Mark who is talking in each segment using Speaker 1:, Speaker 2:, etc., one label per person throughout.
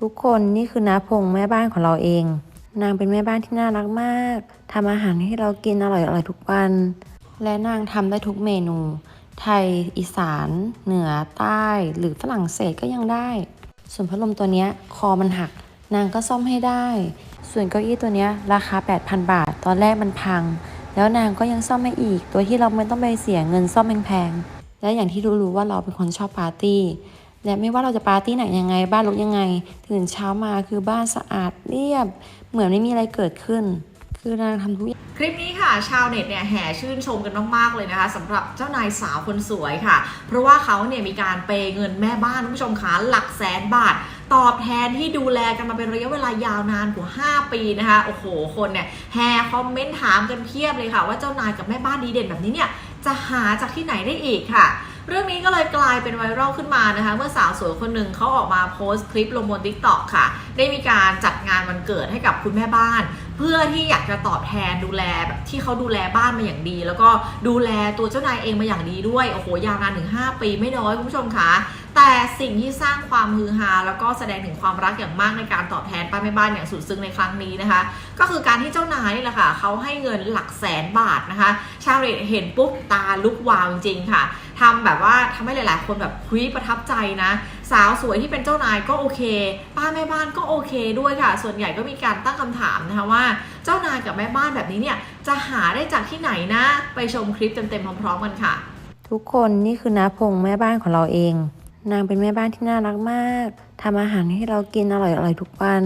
Speaker 1: ทุกคนนี่คือน้าพงแม่บ้านของเราเอง นางเป็นแม่บ้านที่น่ารักมากทำอาหารให้เรากินอร่อยๆทุกวัน และนางทำได้ทุกเมนู ไทย อีสาน เหนือใต้ หรือฝรั่งเศสก็ยังได้ ส่วนพัดลมตัวนี้คอมันหัก นางก็ซ่อมให้ได้ ส่วนเก้าอี้ตัวนี้ราคา 8,000 บาท ตอนแรกมันพัง แล้วนางก็ยังซ่อมให้อีก ตัวที่เราไม่ต้องไปเสียเงินซ่อมแพงๆและอย่างที่รู้ๆว่าเราเป็นคนชอบปาร์ตี้ และไม่ว่าเราจะปาร์ตี้ไหนยังไง บ้านรกยังไง ตื่นเช้ามาคือบ้านสะอาดเรียบ เหมือนไม่มีอะไรเกิดขึ้น คือนางทำทุกอย่าง
Speaker 2: คลิปนี้ค่ะ ชาวเน็ตเนี่ยแห่ชื่นชมกันมากๆเลยนะคะสำหรับเจ้านายสาวคนสวยค่ะ เพราะว่าเขาเนี่ยมีการเปย์เงินแม่บ้านคุณผู้ชมคะหลักแสนบาท ตอบแทนที่ดูแลกันมาเป็นระยะเวลายาวนานกว่า 5 ปีนะคะโอ้โหคนเนี่ยแห่คอมเมนต์ถามกันเพียบเลยค่ะ ว่าเจ้านายกับแม่บ้านดีเด่นแบบนี้เนี่ยจะหาจากที่ไหนได้อีกค่ะ เรื่องนี้ก็เลยกลายเป็นไวรัลขึ้นมานะคะ เมื่อสาวสวยคนหนึ่งเขาออกมาโพสต์คลิปลงบนทิกตอกค่ะ ได้มีการจัดงานวันเกิดให้กับคุณแม่บ้าน เพื่อที่อยากจะตอบแทนดูแลแบบที่เขาดูแลบ้านมาอย่างดี แล้วก็ดูแลตัวเจ้านายเองมาอย่างดีด้วยโอ้โหยาวนานถึง5ปีไม่น้อยคุณผู้ชมคะแต่สิ่งที่สร้างความฮือฮาแล้วก็แสดงถึงความรักอย่างมากในการตอบแทนป้าแม่บ้านอย่างสุดซึ้งในครั้งนี้นะคะ ก็คือการที่เจ้านายนี่แหละค่ะเขาให้เงินหลักแสนบาทนะคะ ชาวเน็ตเห็นปุ๊บตาลุกวาวจริงๆค่ะทำแบบว่าทำให้หลาย ๆ คนแบบคุยประทับใจนะ สาวสวยที่เป็นเจ้านายก็โอเค ป้าแม่บ้านก็โอเคด้วยค่ะ ส่วนใหญ่ก็มีการตั้งคำถามนะคะว่า เจ้านายกับแม่บ้านแบบนี้เนี่ยจะหาได้จากที่ไหนนะ ไปชมคลิปเต็มๆพร้อมๆกันค่ะ
Speaker 1: ทุกคนนี่คือน้าพงแม่บ้านของเราเอง นางเป็นแม่บ้านที่น่ารักมากทำอาหารให้เรากินอร่อยๆทุกวัน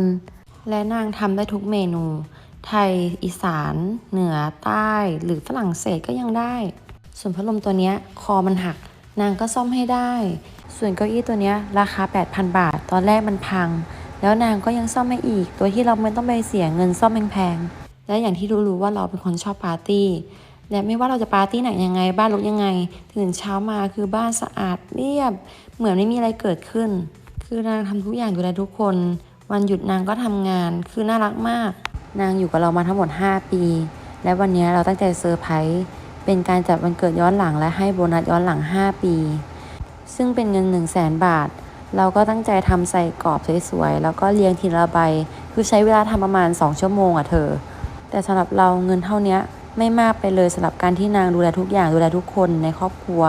Speaker 1: และนางทำได้ทุกเมนู ไทย อีสาน เหนือใต้ หรือฝรั่งเศสก็ยังได้ ส่วนพัดลมตัวนี้คอมันหัก นางก็ซ่อมให้ได้ ส่วนเก้าอี้ตัวนี้ราคา 8,000 บาท ตอนแรกมันพัง แล้วนางก็ยังซ่อมให้อีก ตัวที่เราไม่ต้องไปเสียเงินซ่อมแพงๆ และอย่างที่รู้ๆว่าเราเป็นคนชอบปาร์ตี้ และไม่ว่าเราจะปาร์ตี้ไหนยังไง บ้านรกยังไง ตื่นเช้ามาคือบ้านสะอาดเรียบ เหมือนไม่มีอะไรเกิดขึ้น คือนางทำทุกอย่างดูแลทุกคน วันหยุดนางก็ทำงาน คือน่ารักมาก นางอยู่กับเรามาทั้งหมด 5 ปี และวันนี้เราตั้งใจเซอร์ไพรส์ เป็นการจัดวันเกิดย้อนหลังและให้โบนัสย้อนหลัง 5 ปี ซึ่งเป็นเงิน 1 0 0 0 0แสนบาท เราก็ตั้งใจทำใส่กรอบสวยๆ แล้วก็เรียงทีละใบ คือใช้เวลาทำประมาณ 2 ชั่วโมงอะเธอ แต่สำหรับเราเงินเท่านี้ไม่มากไปเลยสำหรับการที่นางดูแลทุกอย่างดูแลทุกคนในครอบครัว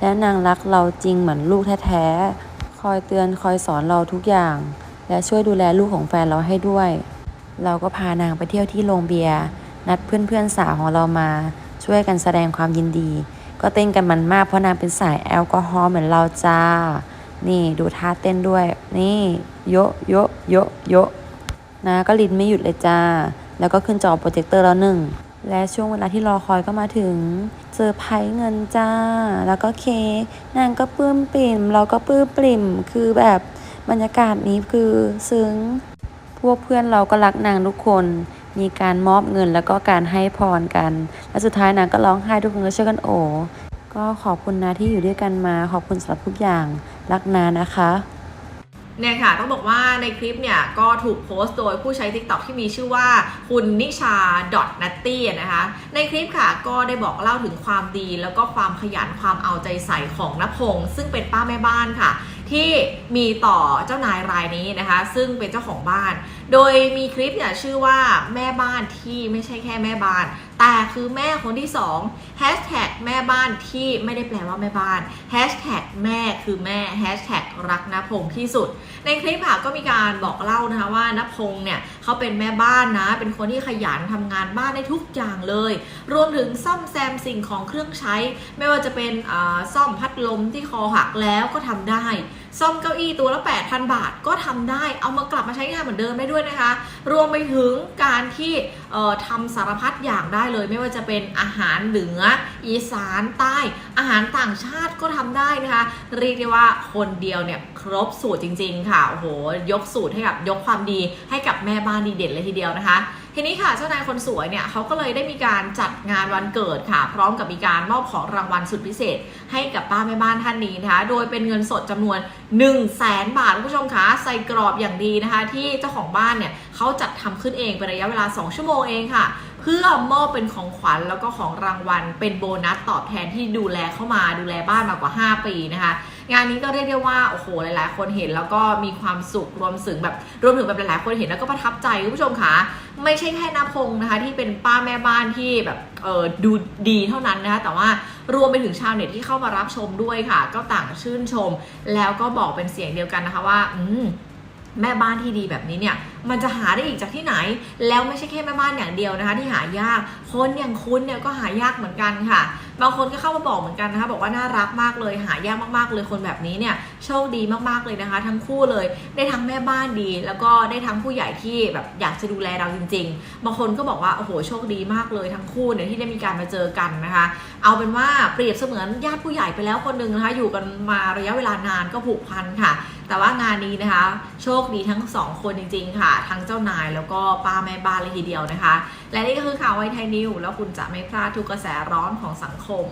Speaker 1: และนางรักเราจริงเหมือนลูกแท้ๆ คอยเตือนคอยสอนเราทุกอย่าง และช่วยดูแลลูกของแฟนเราให้ด้วย เราก็พานางไปเที่ยวที่โรงเบียร์นัดเพื่อนๆสาวของเรามา ช่วยกันแสดงความยินดี ก็เต้นกันมันมากเพราะนางเป็นสายแอลกอฮอล์เหมือนเราจ้า นี่ดูท่าเต้นด้วย นี่โยะโยะโยะโยะนะก็ลิ้นไม่หยุดเลยจ้า แล้วก็ขึ้นจอโปรเจคเตอร์แล้วหนึ่ง และช่วงเวลาที่รอคอยก็มาถึงเซอไพรส์เงินจ้า แล้วก็เค้กนางก็ปลื้มปริ่ม เราก็ปลื้มปริ่ม คือแบบบรรยากาศนี้คือซึ้ง พวกเพื่อนเราก็รักนางทุกคน มีการมอบเงินแล้วก็การให้พรกัน และสุดท้ายนางก็ร้องไห้ทุกคนก็ช่วยกันโอก็ขอบคุณนะที่อยู่ด้วยกันมาขอบคุณสำหรับทุกอย่างรักนานะคะ
Speaker 2: เนี่ยค่ะต้องบอกว่าในคลิปเนี่ยก็ถูกโพสต์โดยผู้ใช้ TikTok ที่มีชื่อว่าคุณนิชา n a t t y นะคะในคลิปค่ะก็ได้บอกเล่าถึงความดี แล้วก็ความขยันความเอาใจใส่ของนพงศ์ซึ่งเป็นป้าแม่บ้านค่ะ ที่มีต่อเจ้านายรายนี้นะคะ ซึ่งเป็นเจ้าของบ้าน โดยมีคลิปเนี่ยชื่อว่าแม่บ้านที่ไม่ใช่แค่แม่บ้าน แต่คือแม่คนที่2 Hashtag แม่บ้านที่ไม่ได้แปลว่าแม่บ้าน Hashtag แม่คือแม่ Hashtag รักนพงศ์ที่สุด ในคลิปค่ะก็มีการบอกเล่านะคะว่านพงศ์เนี่ยเขาเป็นแม่บ้านนะ เป็นคนที่ขยันทำงานบ้านได้ทุกอย่างเลย รวมถึงซ่อมแซมสิ่งของเครื่องใช้ ไม่ว่าจะเป็นอ่าซ่อมพัดลมที่คอหักแล้วก็ทำได้ ซ่อมเก้าอี้ตัวละ 8,000 บาทก็ทำได้เอามากลับมาใช้งานเหมือนเดิมได้ด้วยนะคะ รวมไปถึงการที่เอ่อทำสารพัดอย่างได้เลย ไม่ว่าจะเป็นอาหารเหนือ อีสานใต้ อาหารต่างชาติก็ทำได้นะคะเรียกได้ว่าคนเดียวเนี่ยครบสูตรจริง ๆ ค่ะโอ้โหยกสูตรให้กับยกความดีให้กับแม่บ้านดีเด่นเลยทีเดียวนะคะ ทีนี้ค่ะเจ้านายคนสวยเนี่ยเขาก็เลยได้มีการจัดงานวันเกิดค่ะ พร้อมกับมีการมอบของรางวัลสุดพิเศษ ให้กับป้าแม่บ้านท่านนี้นะคะ โดยเป็นเงินสดจำนวน 1 0 0 0 0แสนบาทคุณผู้ชมคะใส่กรอบอย่างดีนะคะ ที่เจ้าของบ้านเนี่ยเขาจัดทำขึ้นเองเป็นระยะเวลา 2 ชั่วโมงเองค่ะเพื่อมอบเป็นของขวัญแล้วก็ของรางวัล เป็นโบนัสตอบแทนที่ดูแลเข้ามาดูแลบ้านมากว่า 5 ปีนะคะ งานนี้ก็เรียกได้ว่าโอ้โหหลาย ๆ คนเห็นแล้วก็มีความสุขรวมถึงแบบรวมถึงแบบหลาย ๆ คนเห็นแล้วก็ประทับใจคุณผู้ชมค่ะไม่ใช่แค่นาพงนะคะ ที่เป็นป้าแม่บ้านที่แบบเออดูดีเท่านั้นนะคะแต่ว่ารวมไปถึงชาวเน็ตที่เข้ามารับชมด้วยค่ะ ก็ต่างชื่นชม แล้วก็บอกเป็นเสียงเดียวกันนะคะว่า อืม แม่บ้านที่ดีแบบนี้เนี่ยมันจะหาได้อีกจากที่ไหน แล้วไม่ใช่แค่แม่บ้านอย่างเดียวนะคะ ที่หายากคนอย่างคุณเนี่ยก็หายากเหมือนกันค่ะบางคนก็เข้ามาบอกเหมือนกันนะคะบอกว่าน่ารักมากเลยหายากมากๆเลยคนแบบนี้เนี่ยโชคดีมากๆเลยนะคะ ทั้งคู่เลยได้ทั้งแม่บ้านดี แล้วก็ได้ทั้งผู้ใหญ่ที่แบบอยากจะดูแลเราจริง ๆ บางคนก็บอกว่าโอ้โหโชคดีมากเลยทั้งคู่เนี่ยที่ได้มีการมาเจอกันนะคะ เอาเป็นว่าเปรียบเสมือนญาติผู้ใหญ่ไปแล้วคนหนึ่งนะคะ อยู่กันมาระยะเวลานานก็ผูกพันค่ะ แต่ว่างานนี้นะคะ โชคดีทั้งสองคนจริง ๆ ค่ะ ทั้งเจ้านายแล้วก็ป้าแม่บ้านเลยทีเดียวนะคะ และนี่ก็คือข่าวไวไทยนิวแล้วคุณจะไม่พลาดทุกกระแสร้อนของสังคม